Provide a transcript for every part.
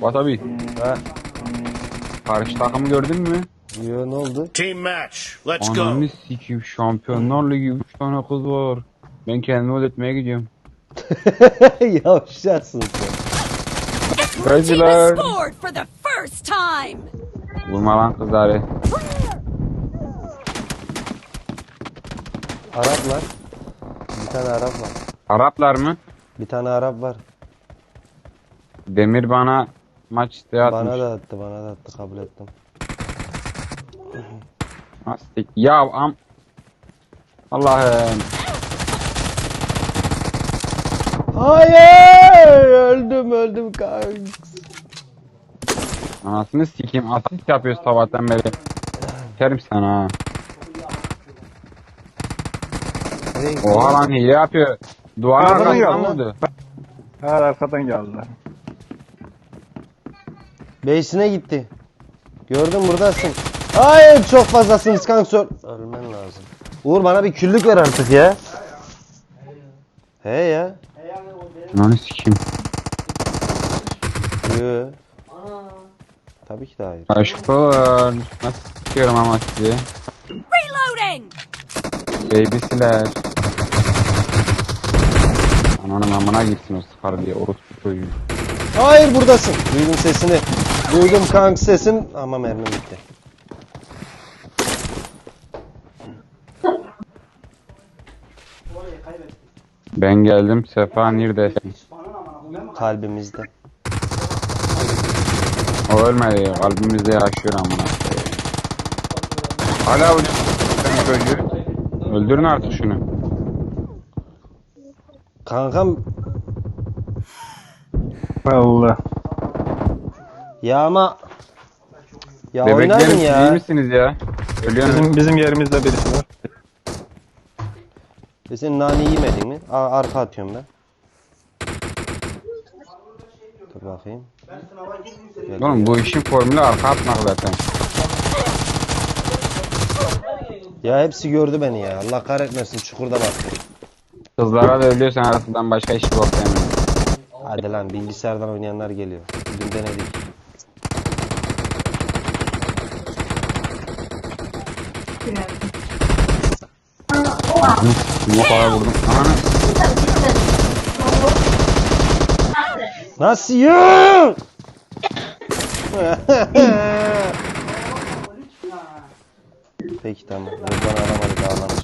Fuat abi. Ha. Karşı takımı gördün mü? Yo ne oldu? Team match. Let's go. Ananı sikeyim şampiyonlar ligi 3 tane kız var. Ben kendimi ödetmeye gidiyorum. Yavşarsın sen. Time. Vurma lan kızları. Araplar. Bir tane Arap var. Araplar mı? Bir tane Arap var. Demir bana maç isteği atmış. Bana da attı, bana da attı. Kabul ettim. Ha, sik- Ya am... Allah'ım. Hayır! Öldüm, öldüm kanka. Anasını sikeyim. Asist yapıyoruz sabahtan beri. Terim sana? Oha lan hile yapıyor. Duvar Arkadan arkasından geldi. vurdu. Her arkadan geldiler. Base'ine gitti. Gördüm buradasın. Hayır çok fazlasın kanka sor. Ölmen lazım. Uğur bana bir küllük ver artık ya. He ya. Ananı sikeyim. Yo. Tabii ki de hayır. Aşklar. Nasıl sikiyorum ama sizi. Reloading. Babysiler. Ananın amına gitsin o sıkar diye orospu çocuğu. Hayır buradasın. Duydum sesini. Duydum kanka sesin ama mermim bitti. Ben geldim. Sefa neredesin? Kalbimizde. O ölmedi. Kalbimizde yaşıyor amına. Hala çocuğu. Öldürün artık şunu. Kankam Allah. Ya ama ya Bebeklerim siz iyi ya. misiniz ya? Ölüyorsunuz. Bizim bizim yerimizde birisi var. E sen nane yemedin mi? Aa, arka atıyorum ben. Dur bakayım. Gel Oğlum bu işin formülü arka atmak zaten. Ya hepsi gördü beni ya. Allah kahretmesin çukurda baktı. Kızlara da ölüyorsan arasından başka iş yok. Hadi lan bilgisayardan oynayanlar geliyor. Dün denedik. Bu kadar vurdum. Nasıl ya? Peki tamam. Buradan aramadık ağlamış.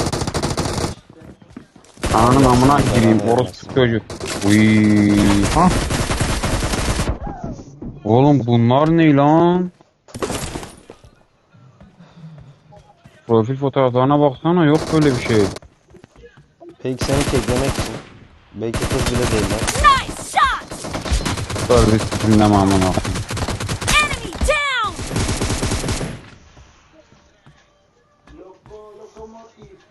Ananın amına gireyim. Orospu çocuk. Uy. Ha? Oğlum bunlar ne lan? Profil fotoğraflarına baksana yok böyle bir şey. Peki seni teklemek için. Belki kız bile değil lan. Nice shot. Dur bir sikimde amına. Enemy down.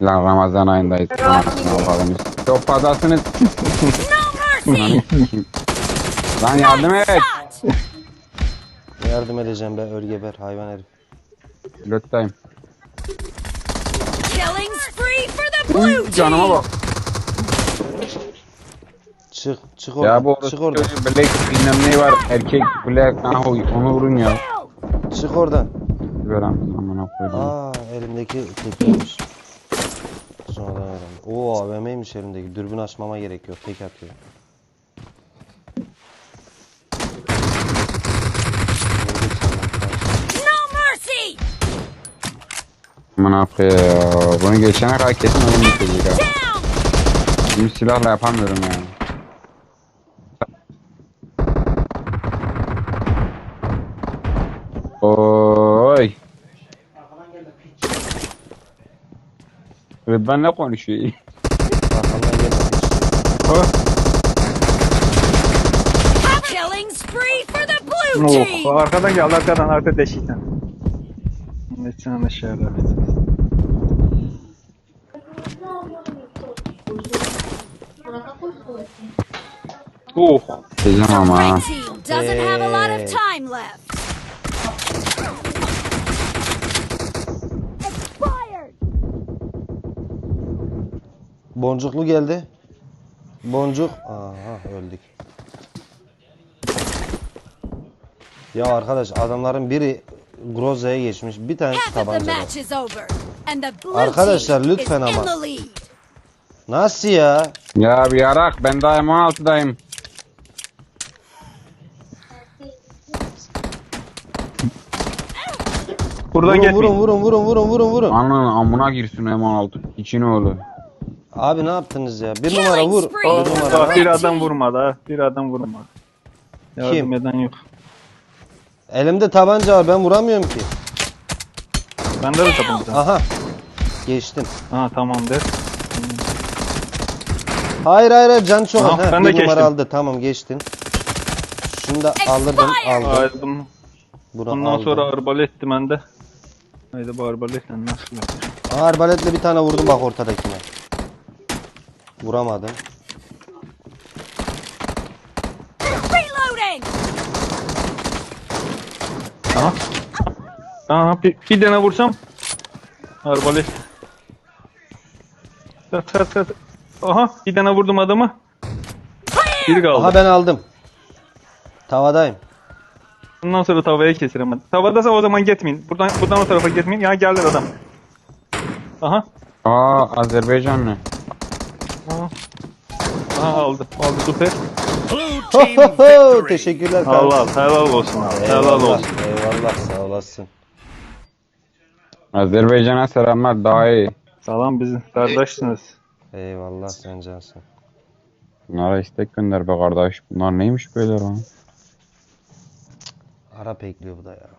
Lan Ramazan ayındayız. Bakalım. Çok fazlasınız. No mercy. Lan yardım et. Yardım edeceğim be ölgeber hayvan herif. Lottayım. Killing spree for the blue Uy canıma bak. Çık çık Ya oradan. bu çık orospu oradan. black bilmem ne var. Erkek black ahoy onu vurun ya. Çık oradan. Ver amına koydum. Aa elimdeki tekiymiş. Sonradan öğrendim. Oo AVM'ymiş elimdeki. Dürbün açmama gerek yok. Tek atıyor. No mercy. Amına koyayım. Bunu geçene kadar kesin oyun bitecek ha. Şimdi silahla yapamıyorum yani. Oy. Rıdvan ne konuşuyor? Killing spree for the blue team. Oh, arkadan geldi arkadan arka deşikten. Ne sana şeyler. Oh. Diyeceğim ama. ha. Red team doesn't have a lot of time left. Expired. Boncuklu geldi. Boncuk. Aha öldük. Ya arkadaş adamların biri Groza'ya geçmiş. Bir the tabanca. var. Arkadaşlar, lütfen ama. Nasıl ya? Ya bir yarak ben daha M16'dayım. Buradan Vurun geçmeyin. vurun vurun vurun vurun vurun vurun. Ananın amına girsin M16. İçine oğlu. Abi ne yaptınız ya? Bir numara vur. Bir numara. Bak bir adam vurmadı ha. Bir adam vurmadı. Yardım Kim? eden yok. Elimde tabanca var ben vuramıyorum ki. Bende de tabanca. Aha. Geçtim. Ha tamamdır. Hayır hayır hayır can çok. Ha, ben de bir numara geçtim. aldı. Tamam geçtin. Şunu da alırdım aldım. Aldım. Bunu Ondan aldım. sonra arbaletti bende. Haydi bu arbaletle nasıl yapacağım? Arbaletle bir tane vurdum bak ortadakine. Vuramadım. Reloading! Aha. Aha bir, bir tane vursam. Arbalet. Tat tat tat. Aha bir tane vurdum adamı. Biri kaldı. Aha ben aldım. Tavadayım. Bundan sonra tavaya keserim ben. Tavadasa o zaman gitmeyin. Buradan buradan o tarafa gitmeyin. Ya geldi adam. Aha. Aa Azerbaycanlı. Aha. Aha aldı. Aldı süper. Ho team ho ho. Teşekkürler Allah kardeşim. helal olsun abi. Helal olsun. Eyvallah sağ olasın. Azerbaycan'a selamlar daha iyi. Salam bizim kardeşsiniz. Eyvallah sen cansın. Bunlara istek gönder be kardeş. Bunlar neymiş böyle lan? Arap ekliyor bu da ya.